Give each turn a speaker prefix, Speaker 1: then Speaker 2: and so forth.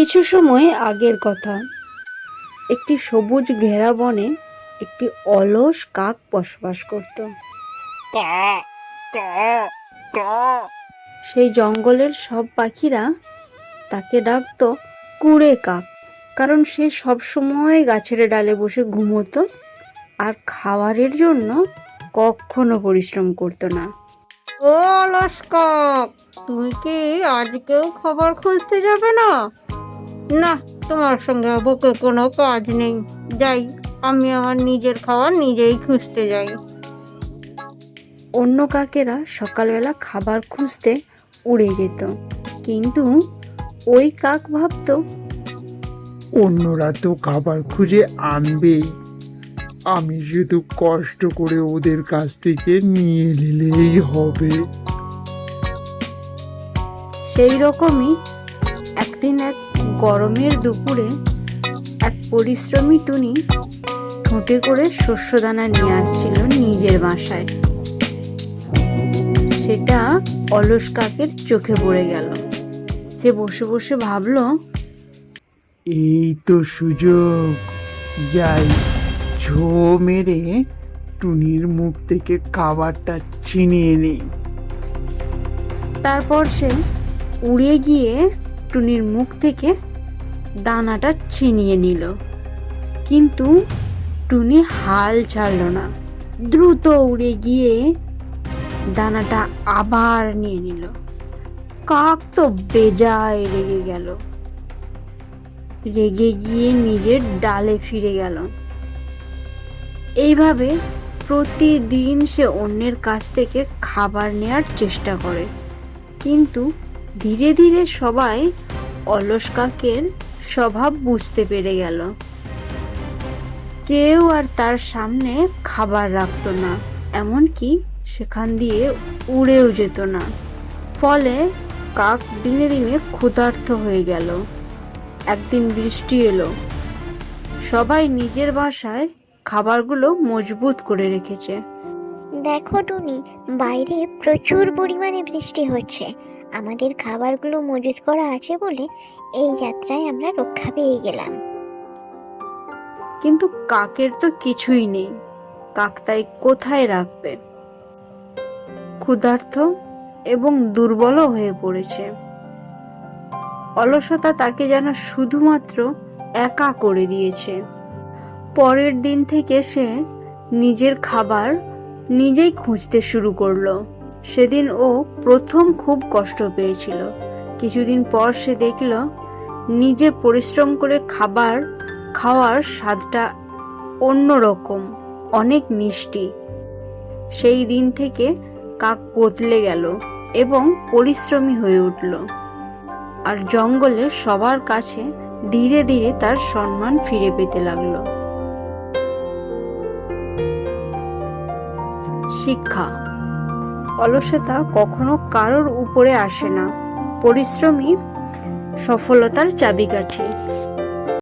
Speaker 1: কিছু সময় আগের কথা। একটি সবুজ ঘেরা বনে একটি অলস কাক বসবাস করত।
Speaker 2: কা কা কা।
Speaker 1: সেই জঙ্গলের সব পাখিরা তাকে ডাকতো কুড়ে কাক কারণ সে সব সময় গাছের ডালে বসে ঘুমোতো আর খাবারের জন্য কখনো পরিশ্রম করতো না।
Speaker 3: ও অলস কাক তুমি কি আজকেও খাবার খুঁজতে যাবে না? না তোমার সঙ্গে বকে কোনো কাজ নেই। যাই আমি আমার নিজের খাবার নিজেই খুঁজতে যাই।
Speaker 1: অন্য কাকেরা সকালবেলা খাবার খুঁজতে উড়ে যেত। কিন্তু ওই কাক ভাবতো
Speaker 2: অন্যরা তো খাবার খুঁজে আনবেই আমি শুধু কষ্ট করে ওদের কাছ থেকে নিয়ে নিলেই হবে।
Speaker 1: সেই রকমই একদিন এক গরমের দুপুরে এক পরিশ্রমী টুনি ঠোঁটে করে শস্যদানা নিয়ে আসছিল নিজের বাসায়। সেটা অলস কাকের চোখে পড়ে গেল। সে বসে বসে ভাবলো
Speaker 2: এই তো সুযোগ। যাই ঝো মেরে টুনির মুখ থেকে খাবারটা ছিনিয়ে নিই।
Speaker 1: তারপর সে উড়ে গিয়ে টুনির মুখ থেকে দানাটা ছিনিয়ে নিল। কিন্তু টুনি হাল ছাড়ল না। দ্রুত উড়ে গিয়ে দানাটা আবার নিয়ে নিল। কাক তো বেজায় রেগে গেল। রেগে গিয়ে নিজের ডালে ফিরে গেল। এইভাবে প্রতিদিন সে অন্যের কাছ থেকে খাবার নেয়ার চেষ্টা করে। কিন্তু ধীরে ধীরে সবাই অলস কাকের স্বভাব বুঝতে পেরে গেল। কেউ আর তার সামনে খাবার রাখতো না, এমনকি সেখান দিয়ে উড়েও যেত না। ফলে কাক দিনে দিনে ক্ষুধার্ত হয়ে গেল। একদিন বৃষ্টি এলো। সবাই নিজের বাসায় খাবারগুলো মজবুত করে রেখেছে।
Speaker 4: দেখো টুনি, বাইরে প্রচুর পরিমাণে বৃষ্টি হচ্ছে। আমাদের খাবারগুলো মজুত করা আছে বলে এই যাত্রায় আমরা রক্ষা পেয়ে গেলাম।
Speaker 1: কিন্তু কাকের তো কিছুই নেই। কাক তাই কোথায় রাখবে? ক্ষুধার্ত এবং দুর্বলও হয়ে পড়েছে। অলসতা তাকে যেন শুধুমাত্র একা করে দিয়েছে। পরের দিন থেকে সে নিজের খাবার নিজেই খুঁজতে শুরু করল। সেদিন ও প্রথম খুব কষ্ট পেয়েছিল। কিছুদিন পর সে দেখল, নিজে পরিশ্রম করে খাবার খাওয়ার স্বাদটা অন্যরকম, অনেক মিষ্টি। সেই দিন থেকে কাক বদলে গেল এবং পরিশ্রমী হয়ে উঠল। আর জঙ্গলে সবার কাছে ধীরে ধীরে তার সম্মান ফিরে পেতে লাগল। শিক্ষা। অলসতা কখনো কারোর উপরে আসে না। পরিশ্রমই সফলতার চাবিকাঠি।